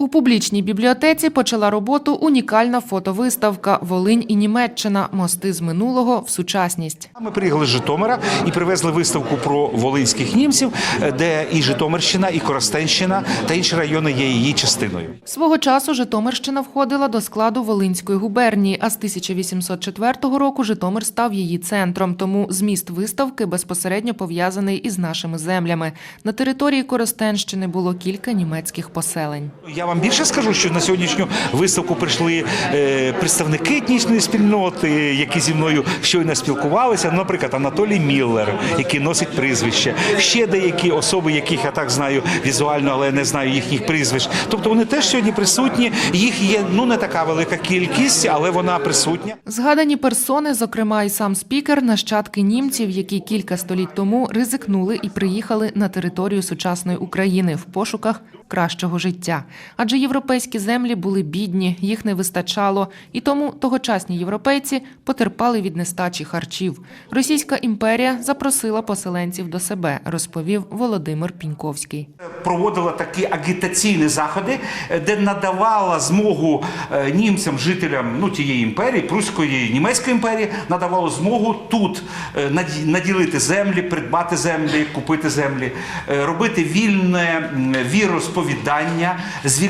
У публічній бібліотеці почала роботу унікальна фотовиставка Волинь і Німеччина. Мости з минулого в сучасність. Ми приїхали з Житомира і привезли виставку про волинських німців, де і Житомирщина, і Коростенщина та інші райони є її частиною. Свого часу Житомирщина входила до складу Волинської губернії, а з 1804 року Житомир став її центром. Тому зміст виставки безпосередньо пов'язаний із нашими землями. На території Коростенщини було кілька німецьких поселень. Я вам більше скажу, що на сьогоднішню виставку прийшли е, представники етнічної спільноти, які зі мною щойно спілкувалися. Наприклад, Анатолій Міллер, який носить прізвище, ще деякі особи, яких я так знаю візуально, але не знаю їхніх прізвищ. Тобто вони теж сьогодні присутні. Їх є ну не така велика кількість, але вона присутня. Згадані персони, зокрема і сам спікер, нащадки німців, які кілька століть тому ризикнули і приїхали на територію сучасної України в пошуках кращого життя. Адже європейські землі були бідні, їх не вистачало, і тому тогочасні європейці потерпали від нестачі харчів. Російська імперія запросила поселенців до себе, розповів Володимир Піньковський. проводила такі агітаційні заходи, е, де надавала змогу е, німцям, жителям ну тієї імперії, Пруської німецької імперії, надавало змогу тут е, наділити землі, придбати землі, купити землі, робити вільне віросповідання,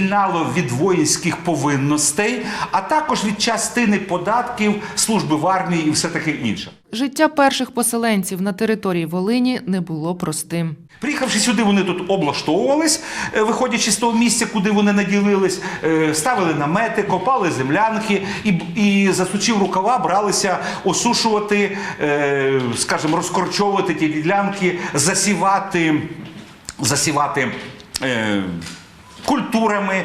звільнало від воїнських повинностей, а також від частини податків, служби в армії і все таке інше. Життя перших поселенців на території Волині не було простим. Приїхавши сюди, вони тут облаштовувались, е, виходячи з того місця, куди вони наділились, е, ставили намети, копали землянки і, і засучив рукава, бралися осушувати, е, скажімо, розкорчовувати ті ділянки, засівати, засівати. Е, Культурами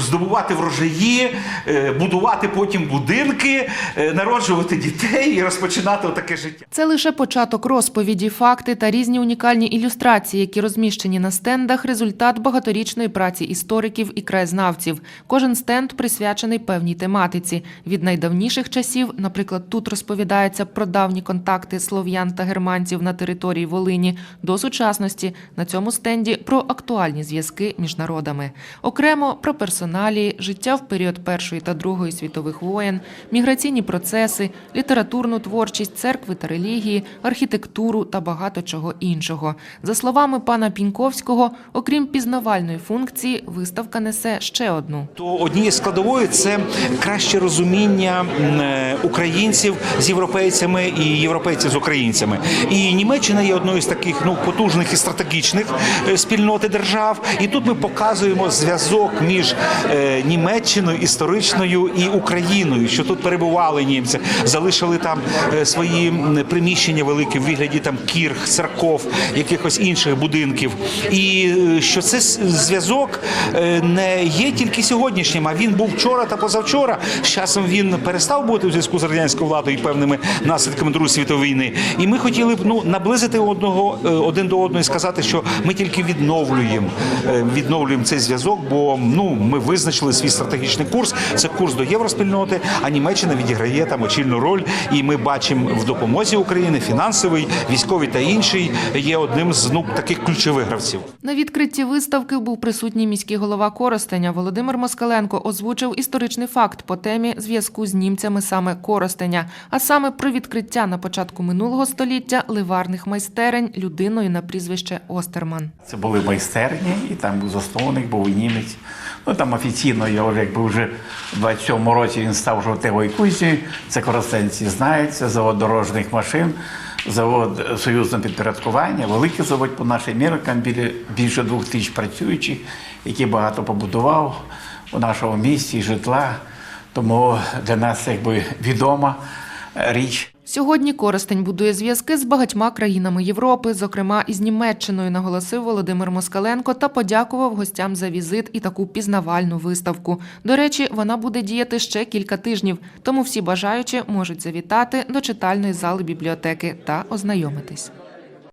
здобувати врожаї, е, будувати потім будинки, е, народжувати дітей і розпочинати таке життя. Це лише початок розповіді, факти та різні унікальні ілюстрації, які розміщені на стендах, результат багаторічної праці істориків і краєзнавців. Кожен стенд присвячений певній тематиці. Від найдавніших часів, наприклад, тут розповідається про давні контакти слов'ян та германців на території Волині, до сучасності на цьому стенді про актуальні зв'язки між народами. Окремо про персоналії, життя в період Першої та Другої світових воєн, міграційні процеси, літературну творчість, церкви та релігії, архітектуру та багато чого іншого. За словами пана Піньковського, окрім пізнавальної функції, виставка несе ще одну. То однією складовою це краще розуміння е, українців з європейцями і європейців з українцями. І Німеччина є одною з таких ну потужних і стратегічних е, спільноти держав. І тут ми показуємо зв'язок між е, Німеччиною історичною і Україною, що тут перебували німці, залишили там е, свої приміщення великі в вигляді там кірх, церков, якихось інших будинків. І е, що це зв'язок не є тільки сьогоднішнім, а він був вчора та позавчора. З часом він перестав бути у зв'язку з радянською владою і певними наслідками Другої світової війни. І ми хотіли б ну наблизити одного один до одного і сказати, що ми тільки відновлюємо відновлюємо цей зв'язок, бо ну ми визначили свій стратегічний курс. Це курс до євроспільноти, а Німеччина відіграє там очільну роль. І ми бачимо в допомозі України фінансовий, військовий та інший є одним з ну таких ключових гравців. На відкритті виставки був присутній міський голова Коростеня Володимир Москаленко озвучив історичний факт по темі зв'язку з німцями саме Коростеня, а саме про відкриття на початку минулого століття ливарних майстерень людиною на прізвище Остерман. Це були майстерні, і там був засновник, був німець. Ну там офіційно вже якби вже в 27-му році він став жовтевою кузнею. Це коростенці знають, це завод дорожніх машин, завод союзного підпорядкування, великий завод по нашим міркам, біля більше двох тисяч працюючих, який багато побудував у нашому місті житла. Тому для нас якби відома е, річ. Сьогодні Коростень будує зв'язки з багатьма країнами Європи, зокрема із Німеччиною, наголосив Володимир Москаленко та подякував гостям за візит і таку пізнавальну виставку. До речі, вона буде діяти ще кілька тижнів, тому всі бажаючі можуть завітати до читальної зали бібліотеки та ознайомитись.